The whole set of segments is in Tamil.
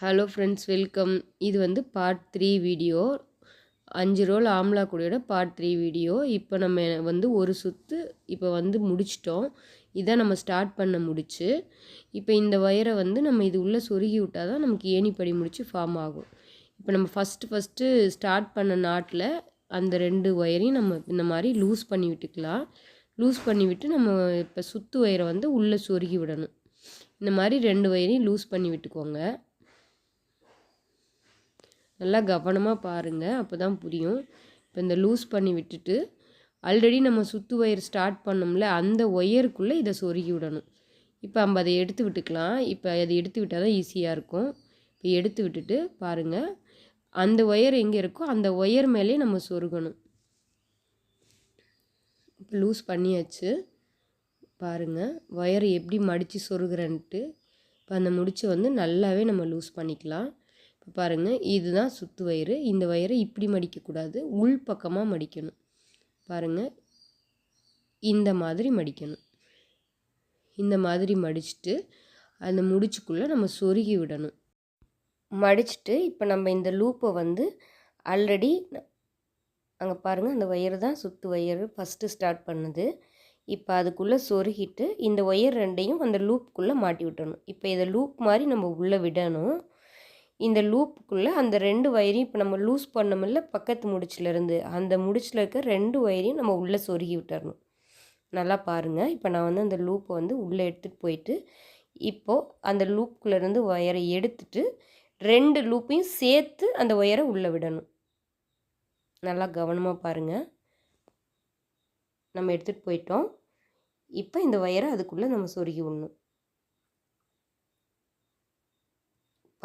ஹலோ ஃப்ரெண்ட்ஸ் வெல்கம் இது வந்து பார்ட் த்ரீ வீடியோ அஞ்சு ரோல் ஆம்லா கூடையோட பார்ட் த்ரீ வீடியோ இப்போ நம்ம வந்து ஒரு சுற்று இப்போ வந்து முடிச்சிட்டோம். இதான் நம்ம ஸ்டார்ட் பண்ண முடிச்சு. இப்போ இந்த ஒயரை வந்து நம்ம இது உள்ளே சொருகி விட்டால் தான் நமக்கு ஏணிப்படி முடிச்சு ஃபார்ம் ஆகும். இப்போ நம்ம ஃபஸ்ட்டு ஃபஸ்ட்டு ஸ்டார்ட் பண்ண நாட்டில் அந்த ரெண்டு ஒயரையும் நம்ம இந்த மாதிரி லூஸ் பண்ணி விட்டுக்கலாம். லூஸ் பண்ணி விட்டு நம்ம இப்போ சுற்று ஒயரை வந்து உள்ளே சொருகி விடணும். இந்த மாதிரி ரெண்டு ஒயரையும் லூஸ் பண்ணி விட்டுக்கோங்க. நல்லா கவனமாக பாருங்கள் அப்போ தான் புரியும். இப்போ இந்த லூஸ் பண்ணி விட்டுட்டு ஆல்ரெடி நம்ம சுற்று ஒயர் ஸ்டார்ட் பண்ணோம்ல அந்த ஒயருக்குள்ளே இதை சொருகி விடணும். இப்போ நம்ம அதை எடுத்து விட்டுக்கலாம். இப்போ அதை எடுத்து விட்டால் தான் ஈஸியாக இருக்கும். இப்போ எடுத்து விட்டுட்டு பாருங்கள் அந்த ஒயர் எங்கே இருக்கோ அந்த ஒயர் மேலே நம்ம சொருகணும். இப்போ லூஸ் பண்ணியாச்சு. பாருங்கள் ஒயர் எப்படி மடித்து சொருகிறன்ட்டு இப்போ அந்த முடிச்சு வந்து நல்லாவே நம்ம லூஸ் பண்ணிக்கலாம். இப்போ பாருங்கள் இதுதான் சுத்து வயிறு. இந்த வயிறை இப்படி மடிக்கக்கூடாது. உள் பக்கமாக மடிக்கணும். பாருங்கள் இந்த மாதிரி மடிக்கணும். இந்த மாதிரி மடிச்சுட்டு அந்த முடிச்சுக்குள்ளே நம்ம சொருகி விடணும். மடிச்சுட்டு இப்போ நம்ம இந்த லூப்பை வந்து ஆல்ரெடி அங்கே பாருங்கள் அந்த ஒயர் தான் சுத்து ஒயர் ஃபஸ்ட்டு ஸ்டார்ட் பண்ணுது. இப்போ அதுக்குள்ளே சொருகிட்டு இந்த ஒயர் ரெண்டையும் அந்த லூப்புக்குள்ளே மாட்டி விட்டணும் இப்போ இதை லூப் மாதிரி நம்ம உள்ளே விடணும். இந்த லூப்புக்குள்ளே அந்த ரெண்டு ஒயரையும் இப்போ நம்ம லூஸ் பண்ணோமில்ல பக்கத்து முடிச்சிலேருந்து. அந்த முடிச்சில் இருக்க ரெண்டு ஒயரையும் நம்ம உள்ளே சொருகி விட்டுறணும். நல்லா பாருங்கள் இப்போ நான் வந்து அந்த லூப்பை வந்து உள்ளே எடுத்துகிட்டு போயிட்டு இப்போது அந்த லூப்புக்குள்ளேருந்து ஒயரை எடுத்துட்டு ரெண்டு லூப்பையும் சேர்த்து அந்த ஒயரை உள்ளே விடணும். நல்லா கவனமாக பாருங்கள் நம்ம எடுத்துகிட்டு போயிட்டோம். இப்போ இந்த ஒயரை அதுக்குள்ளே நம்ம சொருகி விடணும்.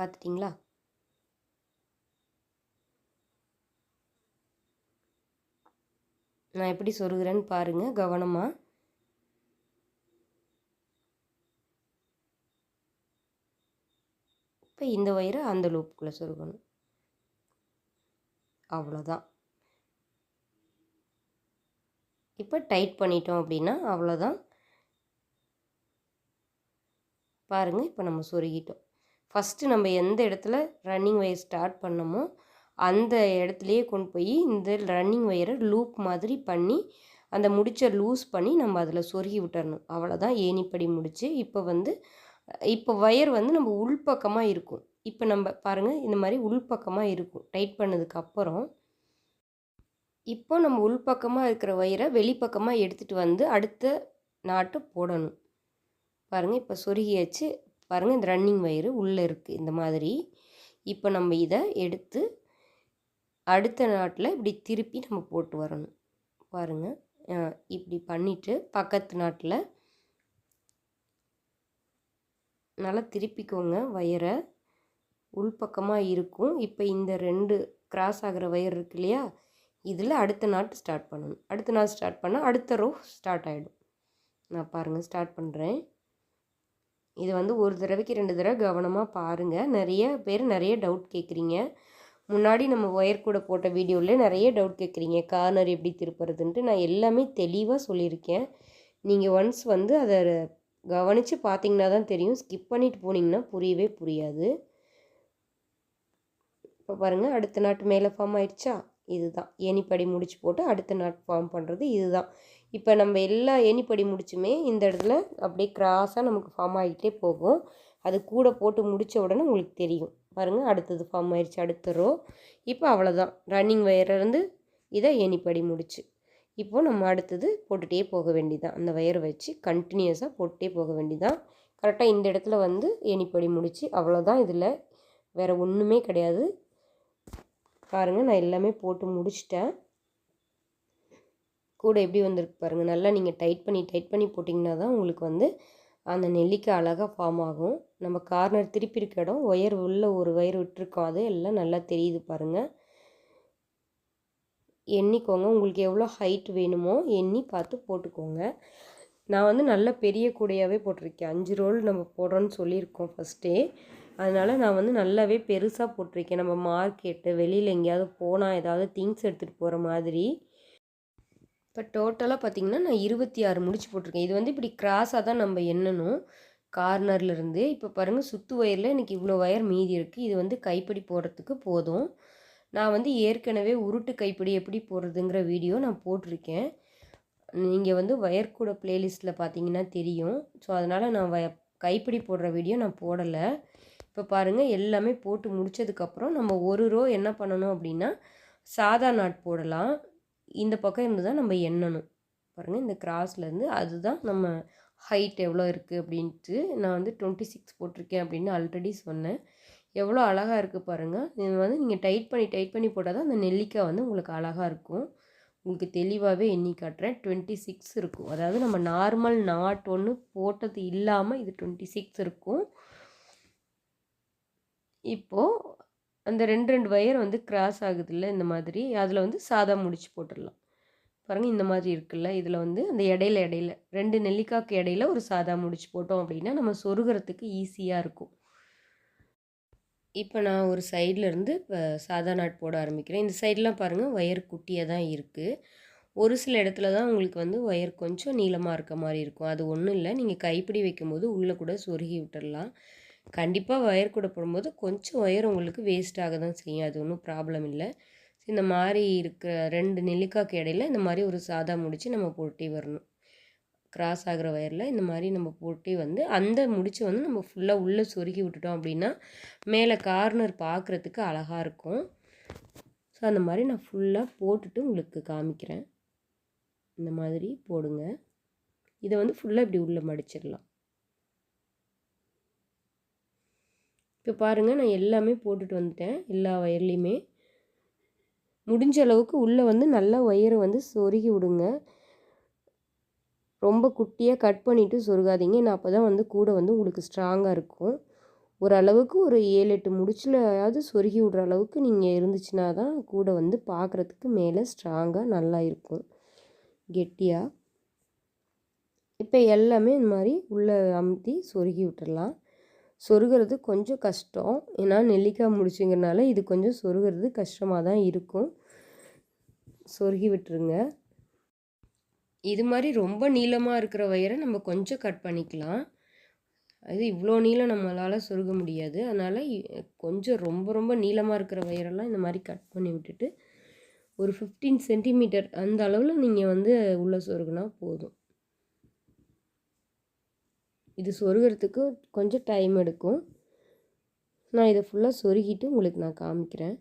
பார்த்துட்டிங்களா நான் எப்படி சொருகிறேன்னு பாருங்கள் கவனமாக இப்போ இந்த ஒயரை அந்த லூப்புக்குள்ளே சொருகணும். அவ்வளோதான் இப்போ டைட் பண்ணிட்டோம் அப்படின்னா அவ்வளோதான் பாருங்கள் இப்போ நம்ம சொருகிட்டோம். ஃபஸ்ட்டு நம்ம எந்த இடத்துல ரன்னிங் ஒயர் ஸ்டார்ட் பண்ணமோ அந்த இடத்துலையே கொண்டு போய் இந்த ரன்னிங் ஒயரை லூப் மாதிரி பண்ணி அந்த முடிச்சை லூஸ் பண்ணி நம்ம அதில் சொருகி விட்டுறணும். அவ்வளோதான் ஏணிப்படி முடிச்சு இப்போ வந்து இப்போ ஒயர் வந்து நம்ம உள்பக்கமாக இருக்கும். இப்போ நம்ம பாருங்கள் இந்த மாதிரி உள்பக்கமாக இருக்கும். டைட் பண்ணதுக்கு அப்புறம் இப்போ நம்ம உள்பக்கமாக இருக்கிற ஒயரை வெளிப்பக்கமாக எடுத்துகிட்டு வந்து அடுத்த நாட்டு போடணும். பாருங்கள் இப்போ சொருகியாச்சு. பாருங்கள் இந்த ரன்னிங் வயிறு உள்ளே இருக்குது இந்த மாதிரி. இப்போ நம்ம இதை எடுத்து அடுத்த நாட்டில் இப்படி திருப்பி நம்ம போட்டு வரணும். பாருங்கள் இப்படி பண்ணிவிட்டு பக்கத்து நாட்டில் நல்லா திருப்பிக்கோங்க வயரை உள்பக்கமாக இருக்கும். இப்போ இந்த ரெண்டு கிராஸ் ஆகிற வயர் இருக்கு இல்லையா இதில் அடுத்த நாட்டு ஸ்டார்ட் பண்ணணும். அடுத்த நாள் ஸ்டார்ட் பண்ணால் அடுத்த ரோ ஸ்டார்ட் ஆகிடும் நான் பாருங்கள் ஸ்டார்ட் பண்ணுறேன் இது வந்து ஒரு தடவைக்கு ரெண்டு தடவை கவனமாக பாருங்கள் நிறைய பேர் நிறைய டவுட் கேட்குறீங்க. முன்னாடி நம்ம ஒயர் கூட போட்ட வீடியோவில் நிறைய டவுட் கேட்குறீங்க. கார்னர் எப்படி திருப்புறதுன்ட்டு. நான் எல்லாமே தெளிவாக சொல்லியிருக்கேன். நீங்கள் ஒன்ஸ் வந்து அதை கவனித்து பார்த்தீங்கன்னா தான் தெரியும். ஸ்கிப் பண்ணிட்டு போனீங்கன்னா புரியவே புரியாது. இப்போ பாருங்கள் அடுத்த நாட்டு மேலே ஃபார்ம் ஆயிடுச்சா? இதுதான். ஏனிப்படி முடிச்சு போட்டு அடுத்த நாட் ஃபார்ம் பண்ணுறது இதுதான். இப்போ நம்ம எல்லா ஏணிப்படி முடிச்சுமே இந்த இடத்துல அப்படியே கிராஸாக நமக்கு ஃபார்ம் ஆகிட்டே போகும். அது கூட போட்டு முடித்த உடனே உங்களுக்கு தெரியும். பாருங்கள் அடுத்தது ஃபார்ம் ஆயிடுச்சு அடுத்த ரோ இப்போ அவ்வளோதான் ரன்னிங் வயர்லேருந்து இதை ஏணிப்படி முடிச்சு. இப்போது நம்ம அடுத்தது போட்டுகிட்டே போக வேண்டியதான் அந்த வயர் வச்சு கண்டினியூஸாக போட்டுகிட்டே போக வேண்டியதான் கரெக்டாக இந்த இடத்துல வந்து ஏணிப்படி முடிச்சு அவ்வளோதான் இதில். வேறு ஒன்றுமே கிடையாது. பாருங்கள் நான் எல்லாமே போட்டு முடிச்சிட்டேன். கூட எப்படி வந்திருக்கு பாருங்கள் நல்லா நீங்கள் டைட் பண்ணி டைட் பண்ணி போட்டிங்கன்னா தான் உங்களுக்கு வந்து அந்த நெல்லிக்காய் அழகாக ஃபார்ம் ஆகும். நம்ம கார்னர் திருப்பி இருக்க இடம் ஒயர் உள்ள ஒரு ஒயர் விட்டுருக்கோம். அது எல்லாம் நல்லா தெரியுது பாருங்கள் எண்ணிக்கோங்க. உங்களுக்கு எவ்வளோ ஹைட் வேணுமோ எண்ணி பார்த்து போட்டுக்கோங்க. நான் வந்து நல்ல பெரிய கூடையாகவே போட்டிருக்கேன். அஞ்சு ரோல் நம்ம போடுறோன்னு சொல்லியிருக்கோம் ஃபஸ்ட்டே அதனால் நான் வந்து நல்லாவே பெருசாக போட்டிருக்கேன். நம்ம மார்க்கெட்டு வெளியில் எங்கேயாவது போனால் ஏதாவது திங்ஸ் எடுத்துகிட்டு போகிற மாதிரி. இப்போ டோட்டலாக பார்த்திங்கன்னா நான் இருபத்தி ஆறு முடிச்சு போட்டிருக்கேன். இது வந்து இப்படி கிராஸாக தான் நம்ம எண்ணணும். கார்னர்லேருந்து இப்போ பாருங்கள் சுற்று ஒயரில் எனக்கு இவ்வளோ ஒயர் மீதி இருக்குது இது வந்து கைப்பிடி போடுறதுக்கு போதும். நான் வந்து ஏற்கனவே உருட்டு கைப்பிடி எப்படி போடுறதுங்கிற வீடியோ நான் போட்டிருக்கேன். நீங்கள் வந்து ஒயர் கூட ப்ளேலிஸ்ட்டில் பார்த்தீங்கன்னா தெரியும். ஸோ அதனால் நான் வய கைப்பிடி போடுற வீடியோ நான் போடலை. இப்போ பாருங்கள் எல்லாமே போட்டு முடித்ததுக்கப்புறம் நம்ம ஒரு ரோ என்ன பண்ணணும் அப்படின்னா சாதா நாட் போடலாம். இந்த பக்கம் இருந்து தான் நம்ம எண்ணணும். பாருங்கள் இந்த கிராஸ்லேருந்து அதுதான் நம்ம ஹைட் எவ்வளோ இருக்குது அப்படின்ட்டு நான் வந்து டுவெண்ட்டி சிக்ஸ் போட்டிருக்கேன் அப்படின்னு ஆல்ரெடி சொன்னேன். எவ்வளோ அழகாக இருக்குது பாருங்கள் இது வந்து நீங்கள் டைட் பண்ணி டைட் பண்ணி போட்டால் தான் அந்த நெல்லிக்காய் வந்து உங்களுக்கு அழகாக இருக்கும். உங்களுக்கு தெளிவாகவே எண்ணி காட்டுறேன். டுவெண்ட்டி சிக்ஸ் இருக்கும். அதாவது நம்ம நார்மல் நாட் ஒன்று போட்டது இல்லாமல் இது டுவெண்ட்டி சிக்ஸ் இருக்கும். இப்போது அந்த ரெண்டு ரெண்டு வயர் வந்து கிராஸ் ஆகுதுல்ல இந்த மாதிரி. அதில் வந்து சாதா முடிச்சு போட்டுடலாம். பாருங்கள் இந்த மாதிரி இருக்குல்ல. இதில் வந்து அந்த இடையில இடையில ரெண்டு நெல்லிக்காய்க்கு இடையில ஒரு சாதா முடிச்சு போட்டோம் அப்படின்னா நம்ம சொருகிறதுக்கு ஈஸியாக இருக்கும். இப்போ நான் ஒரு சைடில் இருந்து இப்போ சாதா நாட் போட ஆரம்பிக்கிறேன். இந்த சைட்லாம் பாருங்கள் ஒயர் குட்டியாக தான் இருக்குது ஒரு சில இடத்துல தான் உங்களுக்கு வந்து ஒயர் கொஞ்சம் நீளமாக இருக்க மாதிரி இருக்கும். அது ஒன்றும் இல்லை. நீங்கள் கைப்பிடி வைக்கும்போது உள்ளே கூட சொருகி விட்டுடலாம். கண்டிப்பாக ஒயர் கூட போடும்போது கொஞ்சம் ஒயர் உங்களுக்கு வேஸ்ட் ஆக தான் செய்யும். அது ஒன்றும் ப்ராப்ளம் இல்லை. இந்த மாதிரி இருக்கிற ரெண்டு நெல்லிக்காய்க்கு இடையில இந்த மாதிரி ஒரு சாதா முடிச்சு நம்ம போட்டே வரணும். கிராஸ் ஆகிற ஒயரில் இந்த மாதிரி நம்ம போட்டே வந்து அந்த முடிச்சு வந்து நம்ம ஃபுல்லாக உள்ளே சொருகி விட்டுட்டோம் அப்படின்னா மேலே கார்னர் பார்க்குறதுக்கு அழகாக இருக்கும். ஸோ அந்த மாதிரி நான் ஃபுல்லாக போட்டுட்டு உங்களுக்கு காமிக்கிறேன். இந்த மாதிரி போடுங்க. இதை வந்து ஃபுல்லாக இப்படி உள்ளே மடிச்சிடலாம். இப்போ பாருங்கள் நான் எல்லாமே போட்டுட்டு வந்துட்டேன் எல்லா ஒயர்லேயுமே முடிஞ்ச அளவுக்கு உள்ளே வந்து நல்லா ஒயரை வந்து சொருகி விடுங்க. ரொம்ப குட்டியாக கட் பண்ணிவிட்டு சொருகாதீங்க. நான் அப்போ தான் வந்து கூட வந்து உங்களுக்கு ஸ்ட்ராங்காக இருக்கும். ஓரளவுக்கு ஒரு ஏழு எட்டு முடிச்சிலையாவது சொருகி விடுற அளவுக்கு நீங்கள் இருந்துச்சுன்னா தான் கூட வந்து பார்க்குறதுக்கு மேலே ஸ்ட்ராங்காக நல்லா இருக்கும். கெட்டியாக இப்போ எல்லாமே இந்த மாதிரி உள்ளே அமுத்தி சொருகி விட்டுடலாம் சொருகிறது கொஞ்சம் கஷ்டம். ஏன்னா நெல்லிக்காய் முடிச்சுங்கிறனால இது கொஞ்சம் சொருகிறது கஷ்டமாக தான் இருக்கும். சொருகி விட்டுருங்க. இது மாதிரி ரொம்ப நீளமாக இருக்கிற வயரை நம்ம கொஞ்சம் கட் பண்ணிக்கலாம். அது இவ்வளோ நீளம் நம்மளால் சொருக முடியாது. அதனால் கொஞ்சம் ரொம்ப ரொம்ப நீளமாக இருக்கிற வயரெல்லாம் இந்த மாதிரி கட் பண்ணி விட்டுட்டு ஒரு ஃபிஃப்டீன் சென்டிமீட்டர் அந்த அளவில் நீங்கள் வந்து உள்ளே சொருகுனா போதும். இது சொருகிறதுக்கு கொஞ்சம் டைம் எடுக்கும். நான் இதை ஃபுல்லாக சொருகிட்டு உங்களுக்கு நான் காமிக்கிறேன்.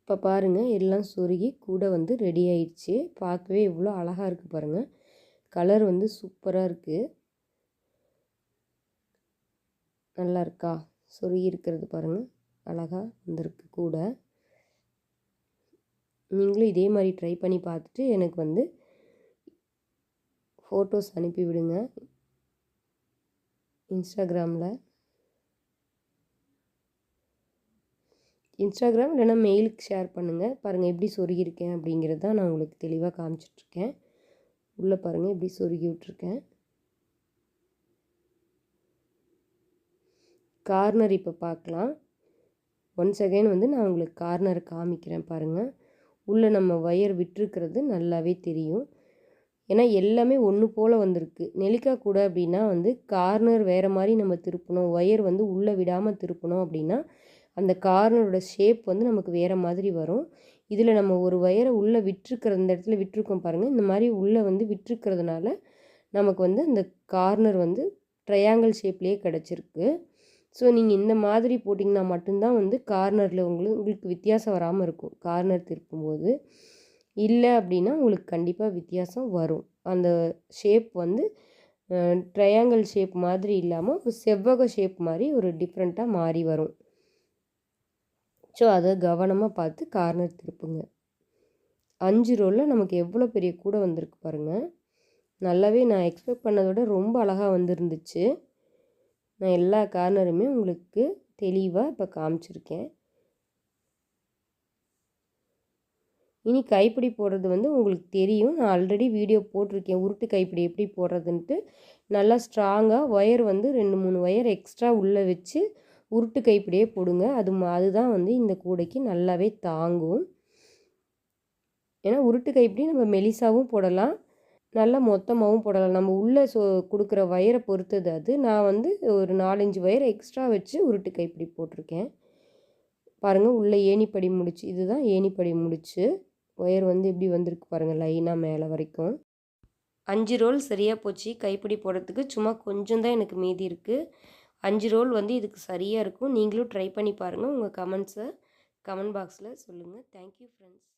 இப்போ பாருங்கள் எல்லாம் சொருகி கூட வந்து ரெடி ஆயிடுச்சு. பார்க்கவே இவ்வளோ அழகாக இருக்குது பாருங்கள் கலர் வந்து சூப்பராக இருக்குது நல்லா இருக்கா? சொருகி இருக்கிறது பாருங்கள் அழகாக வந்திருக்கு கூட. நீங்களும் இதே மாதிரி ட்ரை பண்ணி பார்த்துட்டு எனக்கு வந்து ஃபோட்டோஸ் அனுப்பி விடுங்க. இன்ஸ்டாகிராமில் இன்ஸ்டாகிராம் இல்லைனா மெயிலுக்கு ஷேர் பண்ணுங்கள் பாருங்கள் எப்படி சொருகியிருக்கேன் அப்படிங்கிறது தான் நான் உங்களுக்கு தெளிவாக காமிச்சிட்ருக்கேன். உள்ளே பாருங்கள் எப்படி சொருகி விட்ருக்கேன் கார்னர் இப்போ பார்க்கலாம். ஒன்ஸ் அகைன் வந்து நான் உங்களுக்கு கார்னர் காமிக்கிறேன் பாருங்கள் உள்ளே நம்ம ஒயர் விட்டுருக்கிறது நல்லாவே தெரியும். ஏன்னா எல்லாமே ஒன்று போல் வந்திருக்கு. நெல்லிக்காய் கூட அப்படின்னா வந்து கார்னர் வேறு மாதிரி நம்ம திருப்பணும். ஒயர் வந்து உள்ளே விடாமல் திருப்பணும் அப்படின்னா அந்த கார்னரோட ஷேப் வந்து நமக்கு வேறு மாதிரி வரும். இதில் நம்ம ஒரு ஒயரை உள்ளே விட்டுருக்கிற இந்த இடத்துல விட்டுருக்கோம் பாருங்கள் இந்த மாதிரி உள்ளே வந்து விட்டுருக்கிறதுனால நமக்கு வந்து அந்த கார்னர் வந்து ட்ரையாங்கிள் ஷேப்லேயே கிடச்சிருக்கு. ஸோ நீங்கள் இந்த மாதிரி போட்டிங்கன்னா மட்டும்தான் வந்து கார்னரில் உங்களுக்கு உங்களுக்கு வித்தியாசம் வராமல் இருக்கும். கார்னர் திருப்பும்போது. இல்லை அப்படின்னா உங்களுக்கு கண்டிப்பாக வித்தியாசம் வரும். அந்த ஷேப் வந்து ட்ரையாங்கிள் ஷேப் மாதிரி இல்லாமல் ஒரு செவ்வக ஷேப் மாதிரி ஒரு டிஃப்ரெண்ட்டாக மாறி வரும். ஸோ அதை கவனமாக பார்த்து கார்னர் திருப்புங்க. அஞ்சு ரோலில் நமக்கு எவ்வளோ பெரிய கூடை வந்திருக்கு பாருங்கள் நல்லாவே நான் எக்ஸ்பெக்ட் பண்ணதை விட ரொம்ப அழகாக வந்துருந்துச்சு. நான் எல்லா கார்னருமே உங்களுக்கு தெளிவாக இப்போ காமிச்சிருக்கேன். இனி கைப்பிடி போடுறது வந்து உங்களுக்கு தெரியும். நான் ஆல்ரெடி வீடியோ போட்டிருக்கேன். உருட்டு கைப்பிடி எப்படி போடுறதுன்ட்டு. நல்லா ஸ்ட்ராங்காக ஒயர் வந்து ரெண்டு மூணு ஒயர் எக்ஸ்ட்ரா உள்ளே வச்சு உருட்டு கைப்பிடியே போடுங்க. அது அதுதான் வந்து இந்த கூடைக்கு நல்லாவே தாங்கும். ஏன்னா உருட்டு கைப்பிடி நம்ம மெலிசாவும் போடலாம். நல்லா மொத்தமாகவும் போடலாம். நம்ம உள்ளே சொ கொடுக்குற வயரை பொறுத்தது அது. நான் வந்து ஒரு நாலஞ்சு வயர் எக்ஸ்ட்ரா வச்சு உருட்டு கைப்பிடி போட்டிருக்கேன். பாருங்கள் உள்ளே ஏணிப்படி முடிச்சு இதுதான் ஏணிப்படி முடிச்சு. ஒயர் வந்து எப்படி வந்திருக்கு பாருங்கள் லைனாக மேலே வரைக்கும். அஞ்சு ரோல் சரியாக போச்சு கைப்பிடி போடுறதுக்கு. சும்மா கொஞ்சம் தான் எனக்கு மீதி இருக்குது அஞ்சு ரோல் வந்து இதுக்கு சரியாக இருக்கும். நீங்களும் ட்ரை பண்ணி பாருங்கள் உங்கள் கமெண்ட்ஸை கமெண்ட் பாக்ஸில் சொல்லுங்கள் தேங்க்யூ ஃப்ரெண்ட்ஸ்